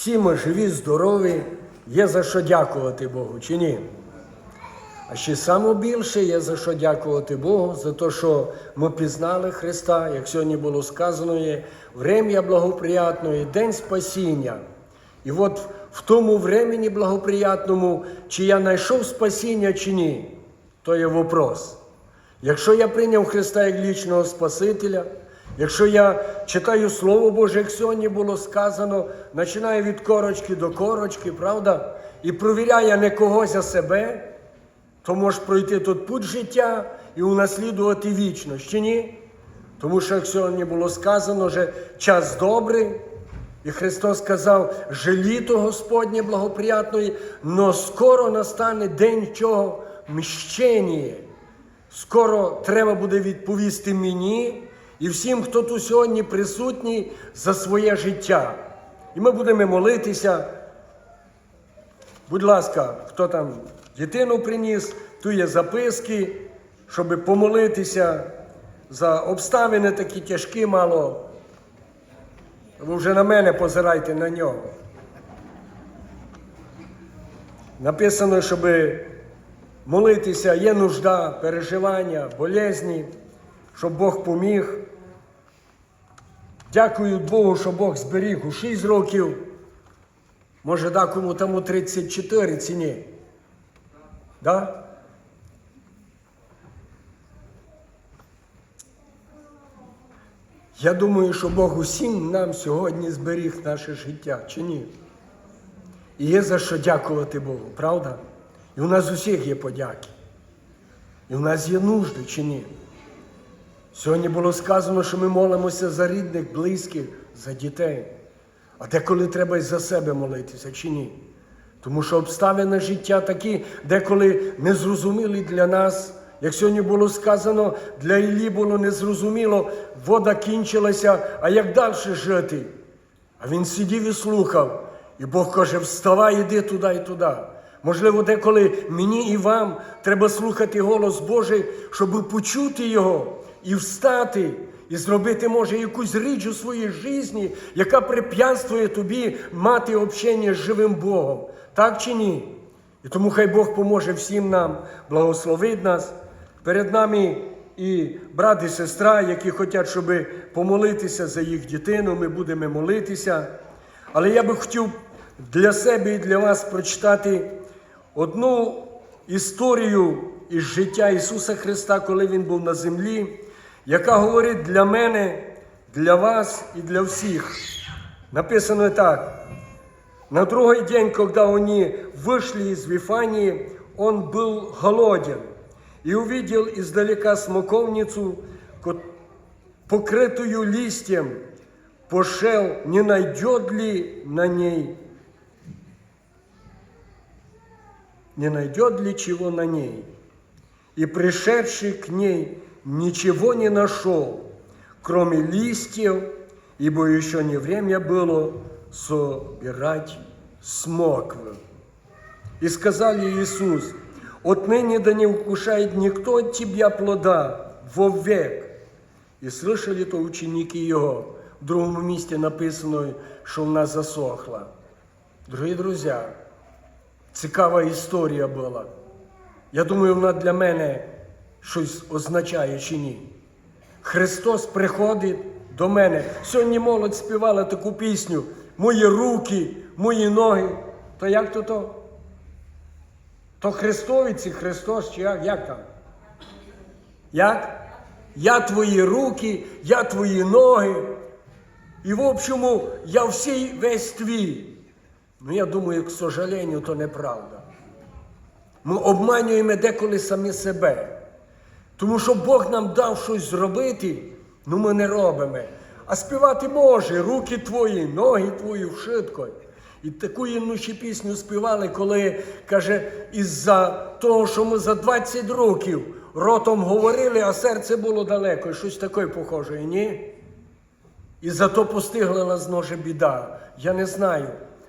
Всі ми живі, здорові, є за що дякувати Богу, чи ні? А ще саме більше є за що дякувати Богу, за те, що ми пізнали Христа, як сьогодні було сказано, є врем'я благоприятне, день спасіння. І от в тому времені благоприятному, чи я знайшов спасіння, чи ні, то є вопрос. Якщо я прийняв Христа як лічного Спасителя, якщо я читаю Слово Боже, як сьогодні було сказано, починаю від корочки до корочки, правда? І провіряю не когось а себе, то можеш пройти тут путь життя і унаслідувати вічно, чи ні? Тому що, як сьогодні було сказано, вже час добрий, і Христос сказав, «Же літо Господнє благоприятної, но скоро настане день чого мщення. Скоро треба буде відповісти мені і всім, хто тут сьогодні присутній за своє життя. І ми будемо молитися. Будь ласка, хто там дитину приніс, тут є записки, щоб помолитися за обставини такі тяжкі мало. Ви вже на мене позирайте на нього. Написано, щоб молитися, є нужда, переживання, болезні, щоб Бог поміг. Дякую Богу, що Бог зберіг у 6 років. Може, да, кому там у 34 ці ні. Да? Я думаю, що Бог усім нам сьогодні зберіг наше життя, чи ні? І є за що дякувати Богу, правда? І у нас усіх є подяки. І у нас є нужди, чи ні? Сьогодні було сказано, що ми молимося за рідних, близьких, за дітей. А деколи треба й за себе молитися, чи ні? Тому що обставини життя такі, деколи незрозумілі для нас. Як сьогодні було сказано, для Іллі було незрозуміло, вода кінчилася, а як далі жити? А він сидів і слухав. І Бог каже, вставай, іди туди і туди. Можливо, деколи мені і вам треба слухати голос Божий, щоб почути його і встати, і зробити, може, якусь річ у своїй житті, яка препятствує тобі мати общення з живим Богом. Так чи ні? І тому хай Бог поможе всім нам, благословить нас. Перед нами і брат і сестра, які хочуть, щоб помолитися за їх дитину, ми будемо молитися. Але я би хотів для себе і для вас прочитати одну історію із життя Ісуса Христа, коли Він був на землі, яка говорить для мене, для вас і для всіх. Написано так. На другой день, когда они вышли из Вифании, он был голоден и увидел издалека смоковницу, ко- покрытую листьем, пошел, не найдет ли на ней, не найдет ли чего на ней. И пришедший к ней ничего не нашел, кроме листьев, ибо еще не время было собирать смоквы. И сказал ей Иисус, отныне да не вкушает никто от тебя плода вовек. І слышали то ученики його. В другому місці написано, що вона засохла. Дорогі друзі, цікава історія була. Я думаю, вона для мене щось означає чи ні. Христос приходить до мене. Сьогодні молодь співала таку пісню Мої руки, мої ноги. То як то то? То Христовиці, Христос чи як, як там? Як? Я твої руки, я твої ноги. І в общому я всій весь твій. Ну я думаю, к сожалению, то неправда. Ми обманюємо деколи самі себе. Тому що Бог нам дав щось зробити, ну ми не робимо. А співати може, руки твої, ноги твої вшитко. І таку інну пісню співали, коли каже, із-за того, що ми за 20 років ротом говорили, а серце було далеко, щось таке похоже, ні? І зато постигла нас ноже біда. Я не знаю.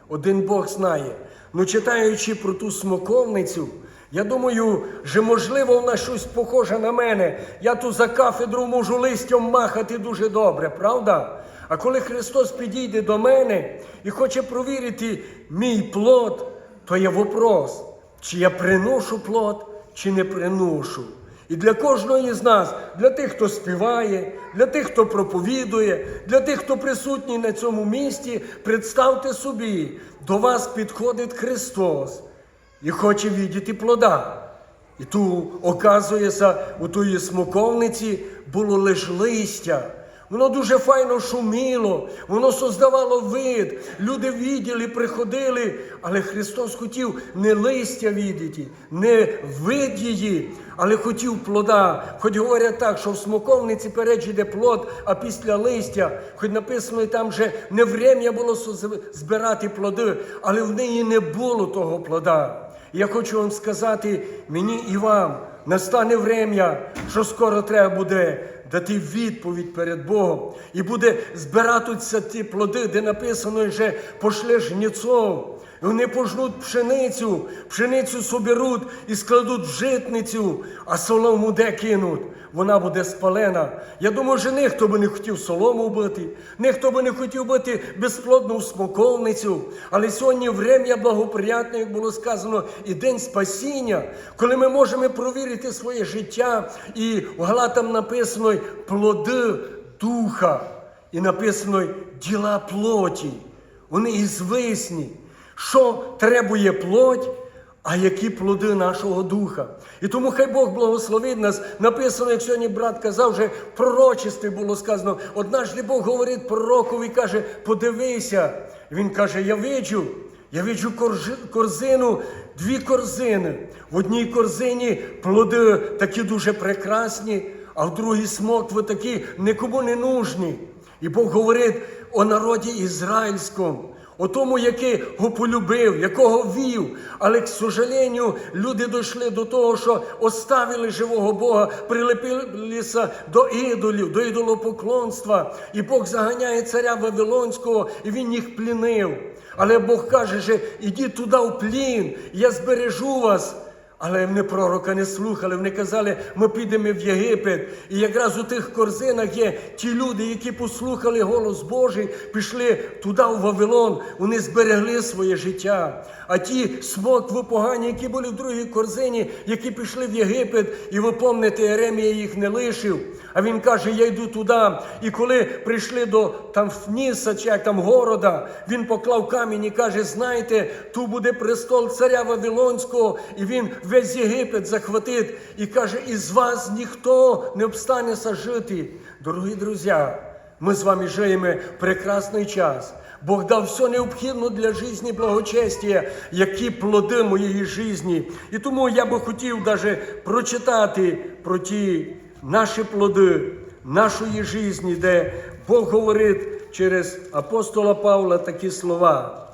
Один Бог знає. Ну, читаючи про ту смоковницю, я думаю, що можливо вона щось похоже на мене. Я тут за кафедру можу листям махати дуже добре, правда? А коли Христос підійде до мене і хоче провірити мій плод, то є вопрос, чи я приношу плод, чи не приношу. І для кожного з нас, для тих, хто співає, для тих, хто проповідує, для тих, хто присутній на цьому місці, представте собі, до вас підходить Христос і хоче віддіти плода. І ту, оказується, у тої смоковниці було лиш листя. Воно дуже файно шуміло, воно создавало вид. Люди відділи, приходили, але Христос хотів не листя віддіти, не вид її, але хотів плода. Хоч говорять так, що в смоковниці перед йде плод, а після листя, хоч написано і там вже не врем'я було збирати плоди, але в неї не було того плода. Я хочу вам сказати, мені і вам, настане врем'я, що скоро треба буде дати відповідь перед Богом. І буде збиратися ті плоди, де написано що пошле жніцов. Вони пожнуть пшеницю, пшеницю соберуть і складуть житницю, а солому де кинуть. Вона буде спалена. Я думаю, що ніхто би не хотів солому бити, ніхто би не хотів бити безплодну смоковницю. Але сьогодні врем'я благоприятне, як було сказано, і день спасіння, коли ми можемо провірити своє життя. І в Галатам написано плоди духа, і написано діла плоті. Вони ізвисні. Що требує плоть, а які плоди нашого духа. І тому хай Бог благословить нас. Написано, як сьогодні брат казав, вже в пророчестві було сказано. Однажды Бог говорить пророкові, каже, подивися. Він каже, я виджу, я виджу корзину, дві корзини. В одній корзині плоди такі дуже прекрасні, а в другій смокви такі нікому не нужні. І Бог говорить о народі ізраїльському, о тому, який його полюбив, якого вів. Але, к сожалению, люди дійшли до того, що оставили живого Бога, прилепилися до ідолів, до ідолопоклонства. І Бог заганяє царя Вавилонського, і він їх плінив. Але Бог каже, що ідіть туди в плін, я збережу вас. Але вони пророка не слухали, вони казали, ми підемо в Єгипет. І якраз у тих корзинах є ті люди, які послухали голос Божий, пішли туди, в Вавилон, вони зберегли своє життя. А ті смокви погані, які були в другій корзині, які пішли в Єгипет, і ви помните, Еремія їх не лишив. А він каже, я йду туди. І коли прийшли до там Фніса, чи як там города, він поклав камінь і каже: знаєте, тут буде престол царя Вавилонського, і він весь Єгипет захватить. І каже, із вас ніхто не обстанеться жити. Дорогі друзі, ми з вами живемо прекрасний час. Бог дав все необхідне для житті благочестя, які плоди моєї житті. І тому я би хотів даже прочитати про ті наші плоди нашої житті, де Бог говорить через апостола Павла такі слова.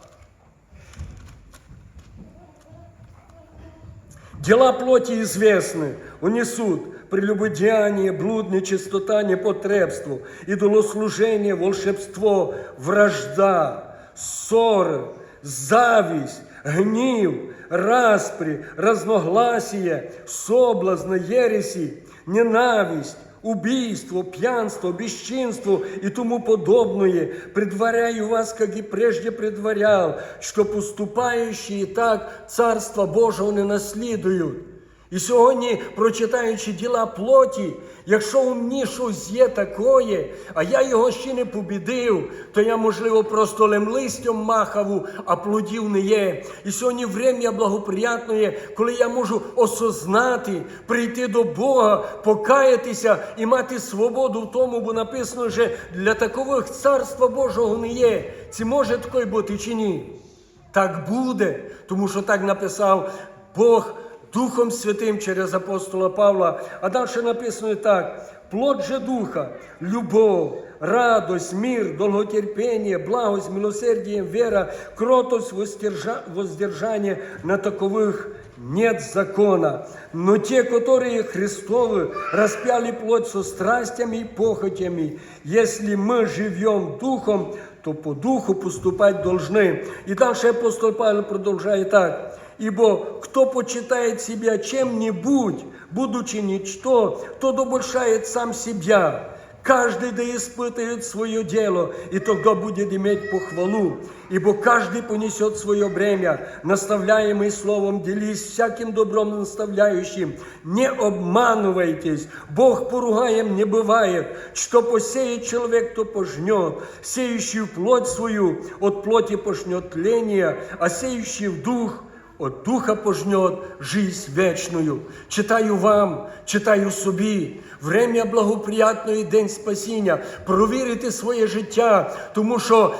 Дела плоти известны, унесут прелюбодеяние, блуд, нечистота, непотребство, идолослужение, волшебство, вражда, ссоры, зависть, гнев, распри, разногласия, соблазны, ереси, ненависть, убийство, пьянство, бесчинство и тому подобное, предваряю вас, как и прежде предварял, что поступающие так Царство Божого не наслідують. І сьогодні, прочитаючи діла плоті, якщо у мені щось є такое, а я його ще не побідив, то я, можливо, просто лемлистям махав, а плодів не є. І сьогодні врем'я благоприятне, коли я можу осознати, прийти до Бога, покаятися і мати свободу в тому, бо написано, що для такових царства Божого не є. Це може таке бути чи ні? Так буде, тому що так написав Бог Духом Святим через апостола Павла. А далі написано так: плод же Духа, любов, радость, мир, долготерпение, благость, милосердие, вера, кротость, воздержа- воздержание. На таковых нет закона. Но те, которые Христовы, распяли плоть со страстями и похотями. Если мы живем Духом, то по Духу поступать должны. И дальше апостол Павел продолжает так. Ибо кто почитает себя чем-нибудь, будучи ничто, тот обольшает сам себя. Каждый да испытает свое дело, и тогда будет иметь похвалу. Ибо каждый понесет свое бремя, наставляемый словом, делись всяким добром наставляющим. Не обманывайтесь, Бог поругаем не бывает. Что посеет человек, то пожнет. Сеющий в плоть свою, от плоти пожнет тление, а сеющий в дух – от духа пожнет жизнь вечную. Читаю вам, читаю собі. Время благоприятної день спасіння. Провірити своє життя, тому що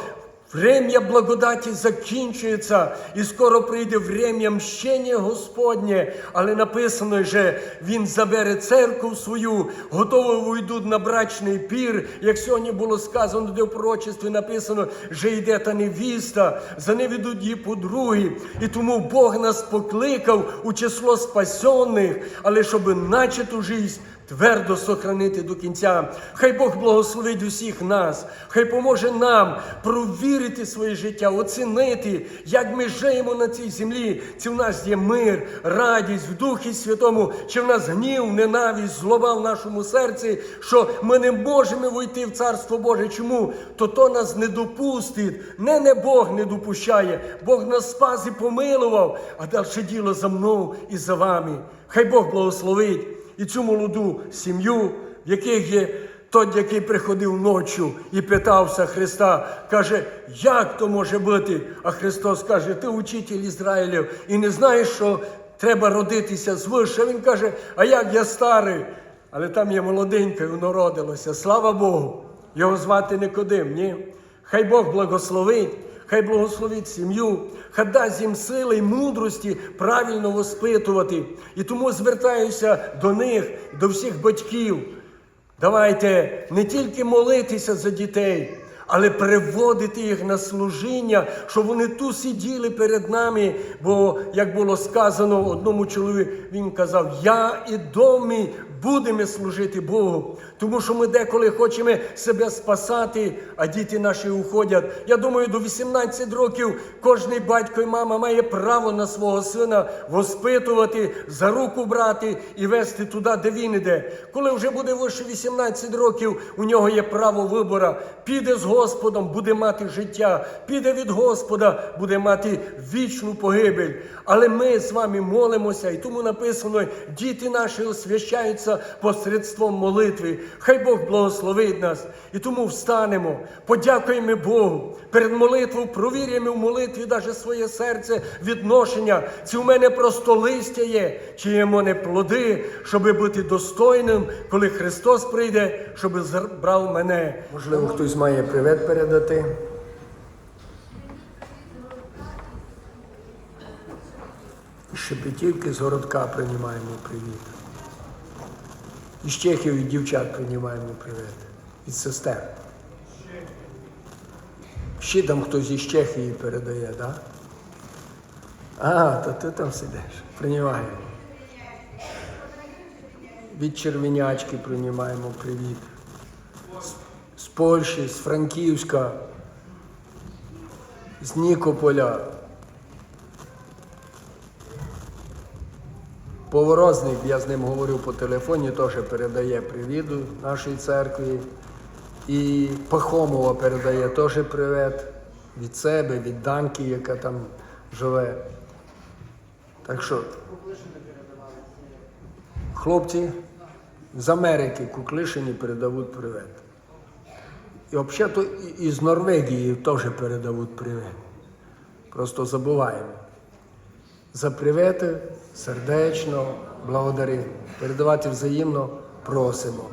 Врем'я благодаті закінчується, і скоро прийде врем'я мщення Господнє. Але написано, що Він забере церкву свою, готово вийдуть на брачний пір. Як сьогодні було сказано, де в пророчестві написано, що йде та невіста, за не ведуть її подруги. І тому Бог нас покликав у число спасенних, але щоб начату життя твердо сохранити до кінця. Хай Бог благословить усіх нас, хай поможе нам провірити своє життя, оцінити, як ми живемо на цій землі, чи в нас є мир, радість в Духі Святому, чи в нас гнів, ненависть, злоба в нашому серці, що ми не можемо войти в Царство Боже. Чому? То то нас не допустить. Не не Бог не допущає. Бог нас спас і помилував, а далі діло за мною і за вами. Хай Бог благословить і цю молоду сім'ю, в яких є той, який приходив ночі і питався Христа, каже, як то може бути? А Христос каже, ти учитель Ізраїлів і не знаєш, що треба родитися звише. Він каже, а як я старий? Але там є молоденька, і воно родилося. Слава Богу! Його звати Никодим, ні? Хай Бог благословить. Хай благословить сім'ю, хай дасть їм сили і мудрості правильно воспитувати. І тому звертаюся до них, до всіх батьків. Давайте не тільки молитися за дітей, але приводити їх на служіння, щоб вони тут сиділи перед нами. Бо, як було сказано одному чоловіку, він казав: Я і дом мій будемо служити Богу. Тому що ми деколи хочемо себе спасати, а діти наші уходять. Я думаю, до 18 років кожний батько і мама має право на свого сина воспитувати, за руку брати і вести туди, де він іде. Коли вже буде вище 18 років, у нього є право вибору. Піде з Господом, буде мати життя, піде від Господа, буде мати вічну погибель. Але ми з вами молимося, і тому написано, діти наші освящаються посредством молитви. Хай Бог благословить нас. І тому встанемо, подякуємо Богу. Перед молитвою провіряємо в молитві даже своє серце, відношення. Чи в мене просто листя є, чи є в мене плоди, щоб бути достойним, коли Христос прийде, щоб забрав мене. Можливо, хтось має привет передати. Шепетівки з городка приймаємо привіт. Із Чехів від дівчат приймаємо привіт. Від сестер. Ще там хтось із Чехії передає, так? Да? А, то ти там сидиш. Приймаємо. Від Червенячки приймаємо привіт. З, з Польщі, з Франківська, з Нікополя. Поворозник, я з ним говорив по телефоні, теж передає привіт нашій церкві. І Пахомова передає теж привіт від себе, від Данки, яка там живе. Так що, хлопці з Америки Куклишині передають привіт. І взагалі і з Норвегії теж передають привіт. Просто забуваємо. За привети сердечно благодаримо. Передавати взаємно просимо.